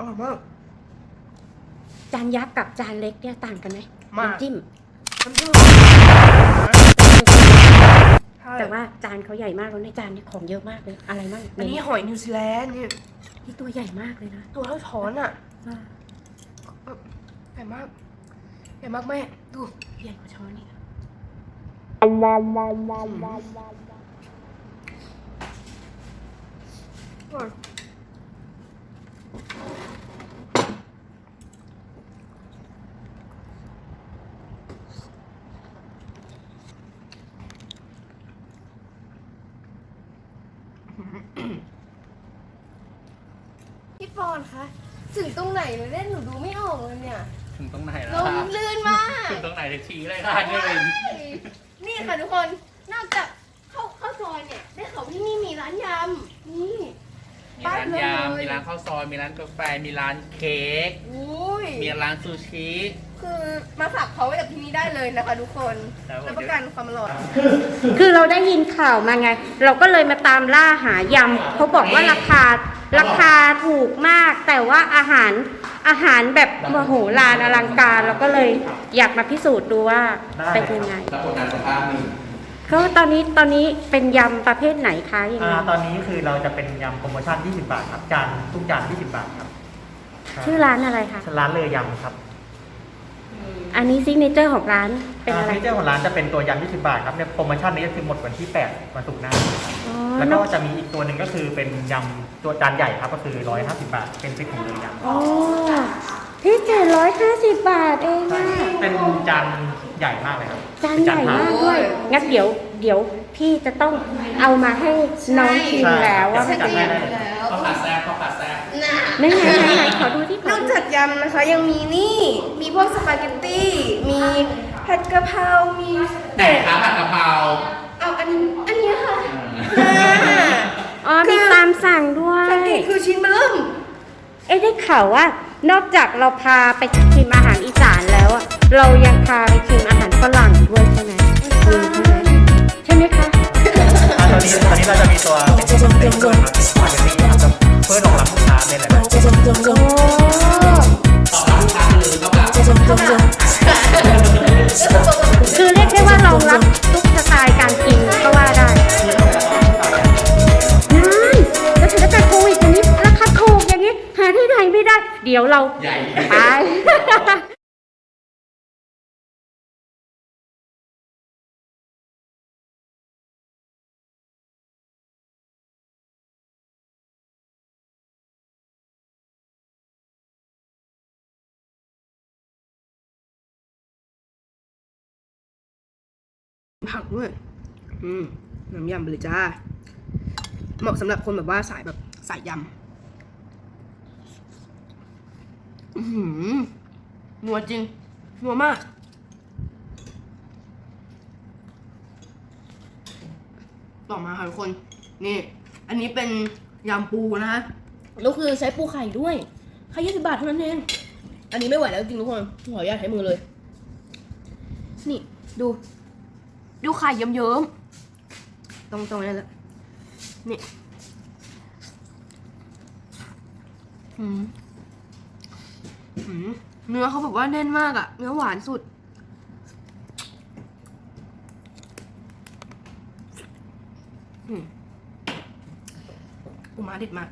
อร่อยมาก จานยักษ์กับจานเล็กเนี่ยต่างกันไหมมาก น้ำจิ้ม น้ำจิ้มใช่แต่ว่าจานเขาใหญ่มากแล้วในจานนี่ของเยอะมากเลย อะไรบ้างอันนี้หอยนิวซีแลนด์นี่นี่ตัวใหญ่มากเลยนะตัวเท่าช้อนอะว่าใหญ่มากใหญ่มากแม่ดูใหญ่กว่าช้อนนี่อร่อยพี่ป อนคะ ถึงตรงไหนเลยเล่นหนูดูไม่ออกเลยเนี่ยถึงตรงไหนลแล้วมลื่นมากถึงตรงไหนจะชี้เลยค่ะนี่เลยนี่ค่ะทุกคน นอกจากเข้าเข้าซอยเนี่ย ได้ข่าวว่าที่นี่มีร้านยำ นี่มีร้านยำมีร้านข้าวซอย มีร้านกาแฟ มีร้านเค้กอุ้ยมีร้านซูชิ คือมาฝากเขาไว้กับที่นี่ได้เลยนะคะทุกคนครับผมรับประกันความอร่อย คือเราได้ยินข่าวมาไง เราก็เลยมาตามล่าหายำเขาบอกว่าราคา ราคาถูกมากแต่ว่าอาหารอาหารแบบมโหฬารอลังการ เราก็เลยอยากมาพิสูจน์ดูว่าเป็นยังไงแล้วคนงานสภาพหนึ่งก็ตอนนี้ตอนนี้เป็นยำประเภทไหนคะยังไงอ่าตอนนี้คือเราจะเป็นยำโปรโมชั่น 20 บาทครับ จานทุกจาน 20 บาทครับ ชื่อร้านอะไรคะร้านเลยยำครับ อันนี้ซิกเนเจอร์ของร้านเป็นอะไรที่เจ้าของร้านจะเป็นตัวยำ20บาทครับในโปรโมชั่นนี้ก็คือหมดวันที่8วันศุกร์หน้าครับอ๋อแล้วนก็อกจะมีอีกตัวหนึ่งก็คือเป็นยำตัวจานใหญ่ครับก็คือ 150 บาท เป็นซิกของเลยยำอ๋อพี่เจ็ดร้อยห้าสิบบาทเองอะเป็นจาน ใหญ่มากเลยครับจานใหญ่มากด้วยงั้นเดี๋ยวเดี๋ยวพี่จะต้องเอามาให้น้องชิมแล้วว่าใช่มันจัจะดให้ได้เลยแล้วข้าวผัดแซ่บข้าวผัดแซ่บนะไหนไหนไหนไหนขอดูที่ขนออกดูจากยำนะคะยังมีนี่ มีพวกสปาเกตตี้ มีผัดกะเพรา มีไหนคะผัดกะเพราเอาอันนี้อันนี้ค่ะอ๋อมีตามสั่งด้วยสังเกตคือชิ้นเบอร์เริ่ม เอ๊ะได้ข่าวว่า นอกจากเราพาไปชิมอาหารอีสานแล้วอะเรายังพาไปชิมอาหาร ฝรั่งด้วยใช่ไหมอืมใช่ไหมใช่ไหมคะอ่าตอนนี้ตอนนี้เราจะมีตัวเป็นเป็นตัวครับสปาเกตตี้ครับเพื่อรองรับลูกค้าในหลายๆโอ้ต่อราคาหรือข้าวผัดคือเรียกได้ว่ารองรับทุกสไตล์การกินก็ว่าได้นั่นแล้วสถานการณ์โควิดอย่างนี้ราคาถูกอย่างนี้หาที่ไหนไม่ได้ เดี๋ยวเรา ผักด้วย อืมน้ำยำไปเลยจ้า เหมาะสำหรับคนแบบว่าสายแบบสายยำ อือหือนัวจริง นัวมาก ต่อมาค่ะทุกคน นี่ อันนี้เป็นยำปูนะฮะแล้วคือใช้ปูไข่ด้วยไข่ยี่สิบบาทเท่านั้นเอง อันนี้ไม่ไหวแล้วจริงทุกคนขออนุญาตใช้มือเลย นี่ดู ดูไข่เยิ้มๆ ตรงๆนี้แหละนี่เนื้อเขาแบบว่าแน่นมากอะเนื้อหวานสุด อืมปูม้าเด็ดมาก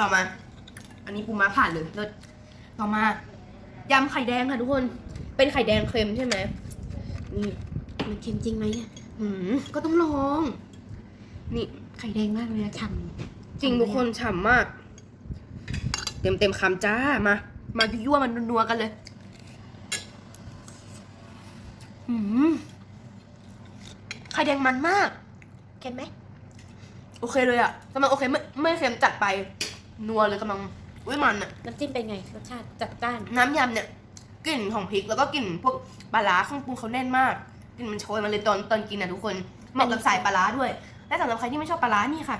ต่อมา อันนี้ปูม้าผ่านเลยเลิศต่อมายำไข่แดงค่ะทุกคน เป็นไข่แดงเค็มใช่ไหมนี่มันเค็มจริงไหมเนี่ยหืมก็ต้องลอง นี่ไข่แดงมากเลยนะฉ่จริงทุกคนฉ่ำมาก เต็มเต็มๆคำจ้ามา มายั่วๆมันนัวๆกันเลยหืมไข่แดงมันมากำเค็มไหมโอเคเลยอะกำลังโอเคไม่ไม่เค็มจัดไป นัวเลยกำลังอุ้ยมันอะน้ำจิ้มเป็นไงรสชาติจัดจ้าน น้ำยำเนี่ยกลิ่นของพริกแล้วก็กลิ่นพวกปลาร้าเครื่องปรุงเขาแน่นมากกลิ่นมันโชยมาเลยตอนตอนกินนะทุกคนเหมาะกับสายปลาร้าด้วย และสำหรับใครที่ไม่ชอบปลาร้านี่ค่ะ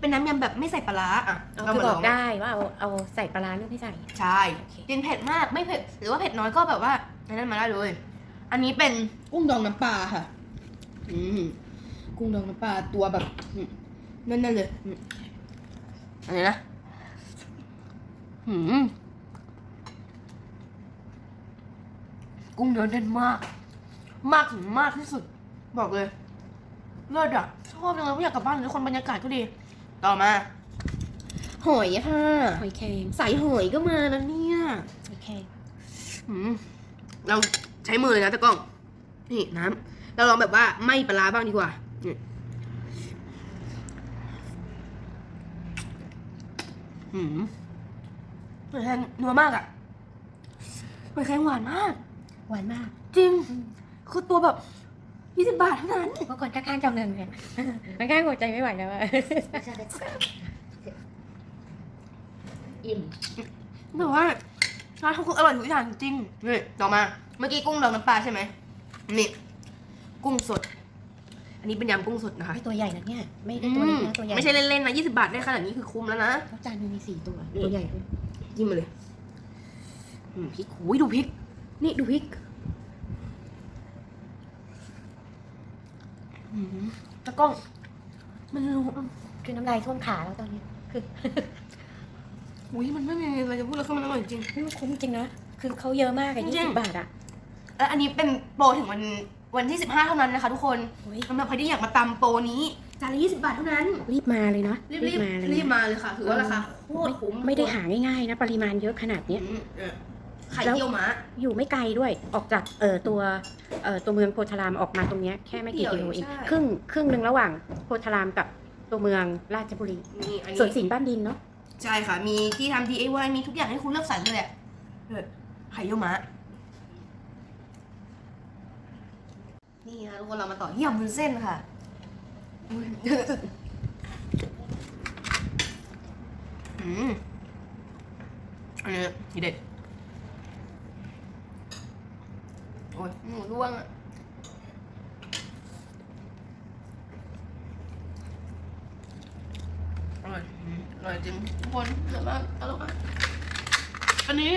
เป็นน้ำยำแบบไม่ใส่ปลาร้าอะเอาเราคือมาบลออกงได้ว่าเอาเอาใส่ปลาร้าหรือไม่ใส่ ใช่โอเคกลิ่นเผ็ดมากไม่เผ็ดหรือว่าเผ็ดน้อยก็แบบว่าในนั้นมาได้เลย อันนี้เป็นกุ้งดองน้ำปลาค่ะ อืมกุ้งดองน้ำปลาตัวแบบอืมนั่นๆเลย อืมอันนี้นะหืมกุ้งเนื้อแน่นมาก มากถึงมากที่สุด บอกเลยเลิศอะชอบจังเลยไม่อยากกลับบ้านเลยทุกคนบรรยากาศก็ดี ต่อมา หอยค่ะหอยแครงใส่หอยก็มาแล้วเนี่ยหอยแครงอืมเราใช้มือเลยนะตะกล้อง นี่น้ำเราลองแบบว่าไม่ปลาร้าบ้างดีกว่านี่ หืมหอยแครงนัวมากอะหอยแครงหวานมาก หวานมาก จริง คือตัวแบบยี่สิบบาทเท่านั้นเพราะคนข้างๆจำเงินเลยข้างๆหัวใจไม่ไหวแล้วอะอิ่มแบบว่าร้านเขาคืออร่อยทุกอย่างจริงๆนี่ต่อมา เมื่อกี้กุ้งดองน้ำปลาใช่ไหมนี่กุ้งสด อันนี้เป็นยำกุ้งสดนะคะไม่ตัวใหญ่นะเนี่ย ไม่ได้ตัวเล็กนะตัวใหญ่ไม่ใช่เล่นๆนะยี่สิบาทได้ขนาดนี้คือคุ้มแล้วนะเพราะจานหนึงมีสี่ตัว ตัวใหญ่ด้วยจิ้มมาเลยอืมพริกโอ้ยดูพริก นี่ดูพริกอืมตะกล้อง มันรู้คือน้ำลายท่วมขาแล้วตอนนี้คืออุ้ยมันไม่มีอะไรจะพูดแล้วคือมันอร่อยจริง ไม่คุ้มจริงนะ คือเขาเยอะมากอะจริยี่งสิบบาทอะและอันนี้เป็นโปรถึงวัน วันที่ 15 เท่านั้นนะคะ ทุกคนโอ้ย สำหรับใครที่อยากมาตำโปรนี้จานละ20 บาทเท่านั้น รีบมาเลยเนาะรีบรีบมาเลยรีบมาเลยค่ะ ถือว่าราคาโคตรคุ้มไม่ได้หาง่ายๆนะ ปริมาณเยอะขนาดเนี้ย อืมเออไข่แล้ว เยี่ยวม้า อยู่ไม่ไกลด้วยออกจากเอ่อตัวเอ่อตัวเมืองโพธารามออกมาตรงเนี้ยแค่ไม่กี่กิโลเองใช่ ครึ่งครึ่งหนึ่งระหว่างโพธารามกับตัวเมืองราชบุรีนี่อันสวนนี้ สินบ้านดินเนาะใช่ค่ะ มีที่ทำ DIY มีทุกอย่างให้คุณเลือกสรรเลยอะเออไข่เยี่ยวม้า นี่ค่ะทุกคนเรามาต่อยำวุ้นเส้นค่ะอืมอันนี้ทีเด็ดโอ้ยหมูร่วงอะอร่อยอร่อยจริงทุกคนอร่อยมากอร่อยมากอันนี้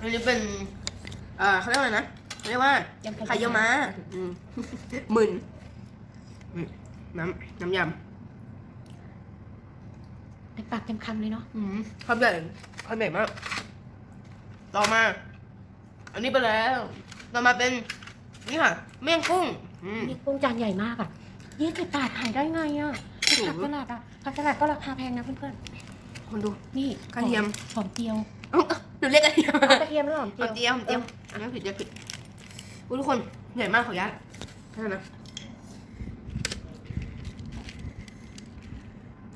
อันนี้เป็น อ่อเขาเรียกว่าอะไรนะ เขาเรียกว่าไข่เยี่ยวม้าอืมหมื่นอืมน้ำน้ำยเป็นปากเต็มคำเลยเนาะำอืมคำใหญ่คำใหญ่มากต่อมา อันนี้ไปแล้วต่อมาเป็นนี่ค่ะเมี่ยงกุ้งอืมนี่กุ้งจานใหญ่มากอะยี่สิบบาทขายได้ไงอะถูกผักสลัดอะผักสลัดก็ราคาแพงนะเพื่อนคนดูๆนี่กระเทียมหอมเจียวเอ้าหนูเรียกกระเทียมเอากระเทียมหรือหอมกระเจียวเทียมเทียมอันนี้ผิดจะผิด อุ้ยทุกคนใหญ่มากขออนุญาตนั่นะ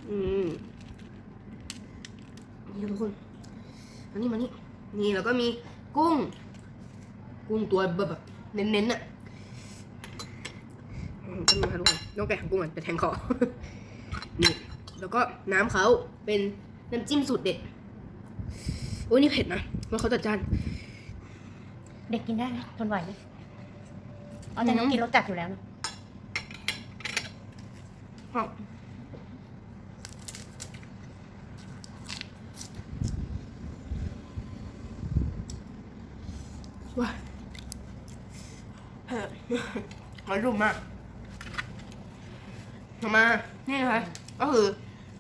อืมนี่ทุกคนอันนี้มานี่นี่แล้วก็มีกุ้ง กุ้งตัวแบบเน้นๆอะอืมก็มีค่ะทุกคนต้องแกะหางกุ้งก่อนจะแทงคอนี่แล้วก็น้ำเขาเป็นน้ำจิ้มสูตรเด็ดโอ้ยนี่เผ็ดนะมันเขาจัดจานเด็กกินได้ไหมทนไหวไหม เอาแต่น้องกินรสจัดอยู่แล้วเนอะครับว้ายเผ็ดร้อนรุ่มมากทำมานี่นะคะก็คือ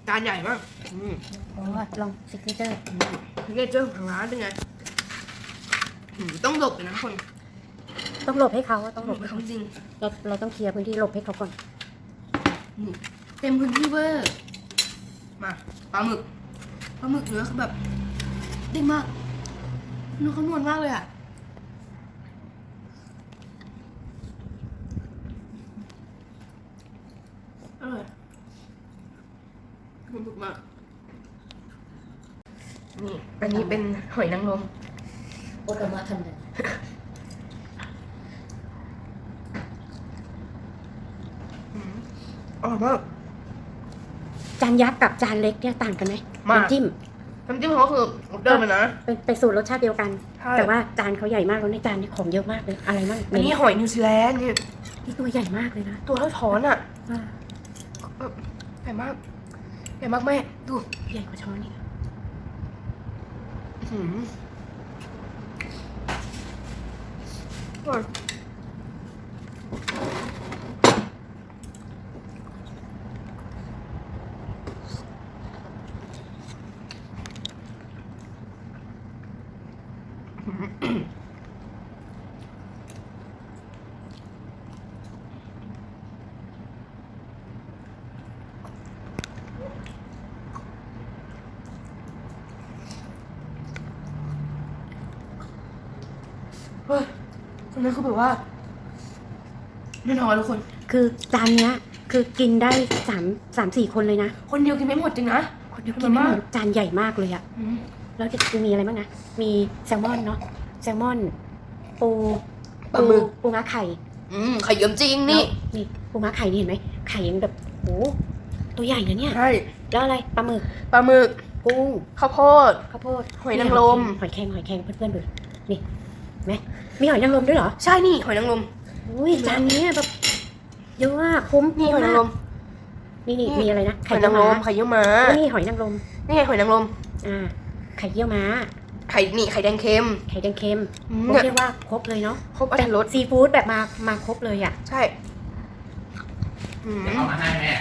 จานใหญ่มากอืมโอ้ลองซิกเนเจอร์เนเจอร์ของร้านเป็นไงอืมต้องหลบเลยนะคน ต้องหลบให้เขาอะต้องหลบให้เขาเขาจริงเราเราต้องเคลียร์พื้นที่หลบให้เขาก่อนนี่เต็มพื้นที่เวอร์มาปลาหมึกปลาหมึกเนื้อคือแบบเด้งมากเนื้อเขานวลมากเลยอะอร่อยมันถูกมากนี่อันนี้เป็นหอยนางรมโอกามาทำเลย อ ร่อยมาก จานยักษ์กับจานเล็กเนี่ยต่างกันไหมมาก น้ำจิ้ม น้ำจิ้มเขาคือเดิมเลยนะ เป็นเป็นสูตรรสชาติเดียวกัน ใช่ แต่ว่าจานเขาใหญ่มากแล้วในจานนี้ของเยอะมากเลยอะไรบ้างอันนี้หอยนิวซีแลนด์นี่นี่ตัวใหญ่มากเลยนะตัวเท่าช้อนอะอ่าใหญ่มากใหญ่มากแม่ดูใหญ่กว่าช้อนนี่อื้อหือก่อนเฮ้ยคนนั้นคือแบบว่าแน่นอนทุกคน คือจานเนี้ย คือกินได้สามสามสี่คนเลยนะ คนเดียวกินไม่หมดจริงนะคนเดียวกินไม่หมดจานใหญ่มากเลยอะอืมแล้วจะมีอะไรบ้างนะ มีแซลมอนเนาะแซลมอน ปูปลาหมึก ปูม้าไข่อืมไข่เยิ้มจริงนี่ แล้วนี่ปูม้าไข่นี่เห็นไหมไข่ยังแบบโหตัวใหญ่นะเนี่ย ใช่แล้วอะไรปลาหมึกปลาหมึกกุ้งข้าวโพด ข้าวโพดหอยนางรม หอยแครงหอยแครงเพื่อนๆดูนี่เห็น ไหมมีหอยนางรมด้วยเหรอ ใช่นี่หอยนางรม อุ้ยจานนี้แบบเยอะมากคุ้มนี่หอยนางรม นี่นี่นี่มีอะไรนะหอยนางรมไข่เยี่ยวม้าม้านี่หอยนางรม นี่ไงหอยนางรม อ่า ไข่เยี่ยวม้า ไข่นี่ไข่แดงเค็ม ไข่แดงเค็มอืมผมเรียกว่าครบเลยเนาะ ครบอรแต่รถรสซีฟู้ดแบบมา มาครบเลยอะ ใช่อืมเดี๋ยวเอามาให้แม่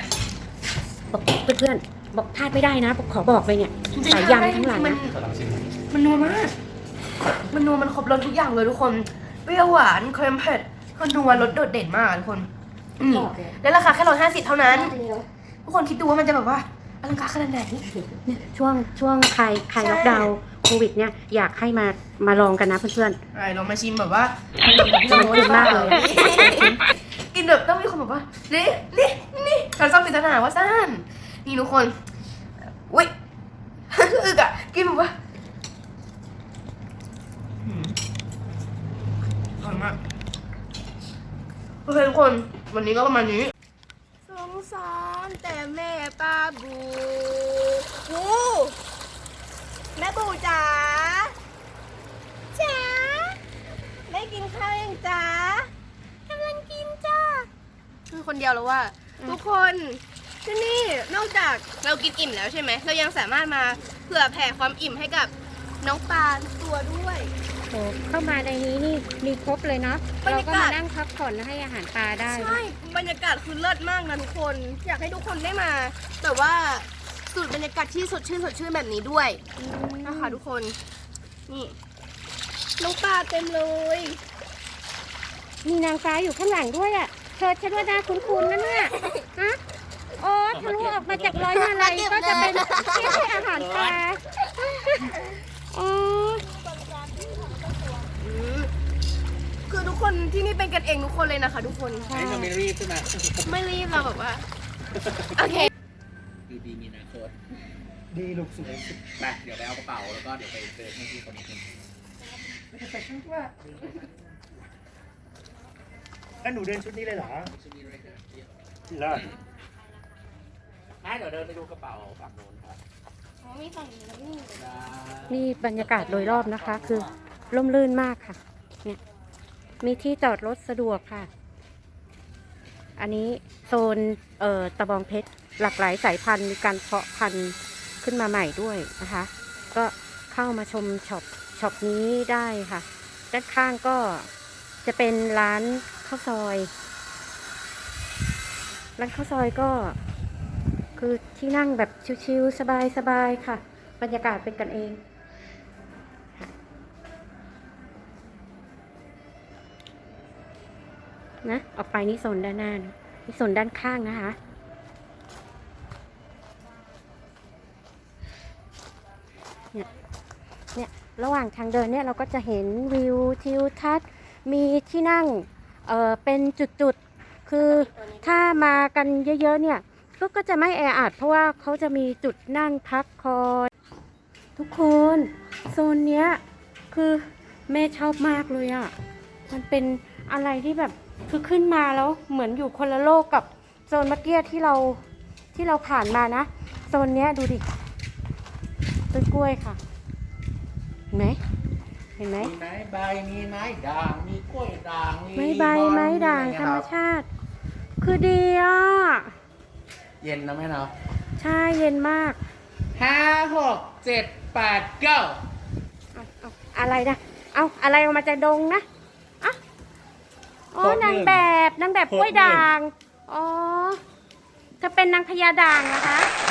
บอกเพื่อนๆบอกพลาดไม่ได้นะบอกขอบอกเลยเนี่ยจริงๆสายยำทั้งหลายมันนะขอลองชิมมันนัวมาก มันนัวมันครบรสทุกอย่างเลยทุกคน เปรี้ยวหวานเค็มเผ็ดคือนัวรสโดดเด่นมากทุกคนอืมและราคาแค่ร้อยห้าสิบเท่านั้น ทุกคนคิดดูว่ามันจะแบบว่าอลังการขนาดไหนเนี่ยช่วงช่วงใครใครใช่ล็อกดาวน์โควิดเนี่ยอยากให้มามาลองกันนะเพื่อนไอ้เรามาชิมแบบว่ามันเค็มมากเลยกินแบบต้องมีคนแบบว่า นี่ นี่ นี่เราชอบปริศนาว่าสั้นนี่ทุกคนอุ้ย อึกอะกินแบบว่าอืมอร่อยมากโอเค ทุกคน วันนี้ก็ประมาณนี้ สงสารแต่แม่ป้าบูบูแม่บูจ๋าจ๋าไม่กินข้าวยังจ๋ากำลังกินจ้าคือคนเดียวแล้วว่า ทุกคนที่นี่นอกจากเรากินอิ่มแล้วใช่ไหม เรายังสามารถมาเผื่อแผ่ความอิ่มให้กับน้องปลาทุกตัวด้วยๆ โหเข้ามาในนี้นี่มีครบเลยเนาะบรรเรายาก็กาศ มานั่งพักผ่อนและให้อาหารปลาได้ใช่ บรรยากาศคือเลิศมากนะทุกคน อยากให้ทุกคนได้มาแบบว่าสูตรบรรยากาศที่สดชื่นสดชื่นแบบนี้ด้วยนะคะทุกคน นี่น้องปลาเต็มเลย มีนางฟ้าอยู่ข้างหลังด้วยอะเธอฉันว่าหน้าคุ้นๆนะเนี่ยฮะโอ้ทะลุออกมาจากร้อยมาลัยก็จะเป็นที่ให้อาหารปลาอ๋ออืม คือทุกคนที่นี่เป็นกันเองทุกคนเลยนะคะ ทุกคนให้เราไม่รีบใช่ไหมไม่รีบเราแบบว่าโอเคดีดีมีอนาคตดีลูกสวยไปเดี๋ยวไปเอากระเป๋าแล้วก็เดี๋ยวไปเจอที่ที่คนนี้แล้วหนูเดินชุดนี้เลยเหรอชุดนี้ด้วยนะเดี๋ยวเลิศให้เดี๋ยวเดินไปดูกระเป๋าฝั่งโน้นครับอ๋อมีฝั่งนี้แล้วนี่ได้นี่บรรยากาศโดยรอบนะคะ คือร่มรื่นมากค่ะเนี่ย มีที่จอดรถสะดวกค่ะ อันนี้โซนเอ่อตะบองเพชรหลากหลายสายพันธุ์มีการเพาะพันธุ์ขึ้นมาใหม่ด้วยนะคะ ก็เข้ามาชมช็อปช็อปนี้ได้ค่ะ ด้านข้างก็จะเป็นร้านข้าวซอย ร้านข้าวซอยก็ คือที่นั่งแบบชิวๆสบายๆค่ะ บรรยากาศเป็นกันเอง นะ ออกไปนี่โซนด้านหน้านี่โซนด้านข้างนะคะ เนี่ย เนี่ย ระหว่างทางเดินเนี่ยเราก็จะเห็นวิวทิวทัศน์ มีที่นั่ง เออเป็นจุดๆ คือถ้ามากันเยอะๆ เนี่ย ก็ก็จะไม่แออัดเพราะว่าเขาจะมีจุดนั่งพักคอย ทุกคนโซนเนี้ยคือแม่ชอบมากเลยอะ่ะ มันเป็นอะไรที่แบบ คือขึ้นมาแล้วเหมือนอยู่คนละโลกกับโซนเมื่อกี้ที่เราที่เราผ่านมานะโซนเนี้ยดูดิต้นกล้วยค่ะ เห็นไหมเห็นไหมมีไม้ใบมีไม้ด่างมีกล้วยด่างมีไม้ใบไม้ด่างธรรมชาติ คือดีอะเย็นนะแม่เนาะใช่เย็นมากห้าหกเจ็ดแปดเก้าเอาเอาอะไรนะเอาอะไรออกมาจากดงนะอะ อ๋อนางแบบนางแบบกล้วยด่าง อ๋อเธอเป็นนางพญาด่างนะคะใ